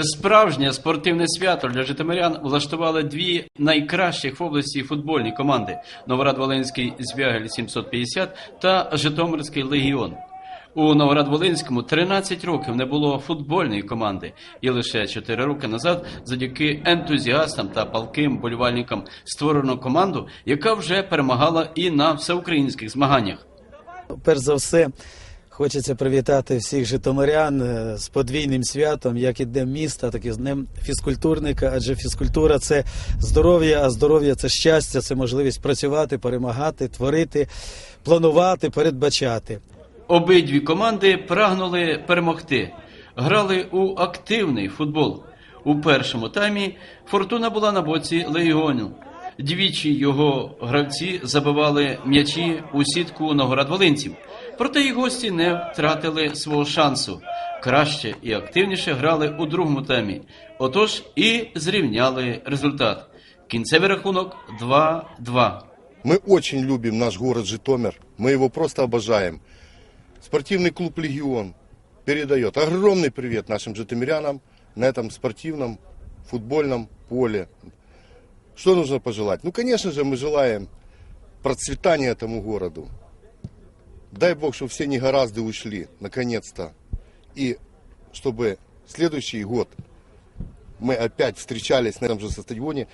Справжнє спортивне свято для житомирян влаштували дві найкращих в області футбольні команди: Новоград-Волинський Звягель 750 та Житомирський Легіон. У Новоград-Волинському 13 років не було футбольної команди, і лише 4 роки назад, завдяки ентузіастам та палким болівальникам, створено команду, яка вже перемагала і на всеукраїнських змаганнях. Перш за все, хочеться привітати всіх житомирян е, з подвійним святом, як і Днем міста, так і з Днем фізкультурника. Адже фізкультура це здоров'я, а здоров'я це щастя, це можливість працювати, перемагати, творити, планувати, передбачати. Обидві команди прагнули перемогти, грали у активний футбол. У першому таймі фортуна була на боці легіону. Двічі його гравці забивали м'ячі у сітку новгород-волинців. Проте і гості не втратили свого шансу. Краще і активніше грали у другому таймі. Отож і зрівняли результат. Кінцевий рахунок 2-2. Мы очень любим наш город Житомир. Мы его просто обожаем. Спортивный клуб «Легион» передает огромный привет нашим житомирянам на этом спортивном футбольном поле. Что нужно пожелать? Ну, конечно же, мы желаем процветания этому городу. Дай Бог, чтобы все негоразды ушли, наконец-то. И чтобы следующий год мы опять встречались на этом же стадионе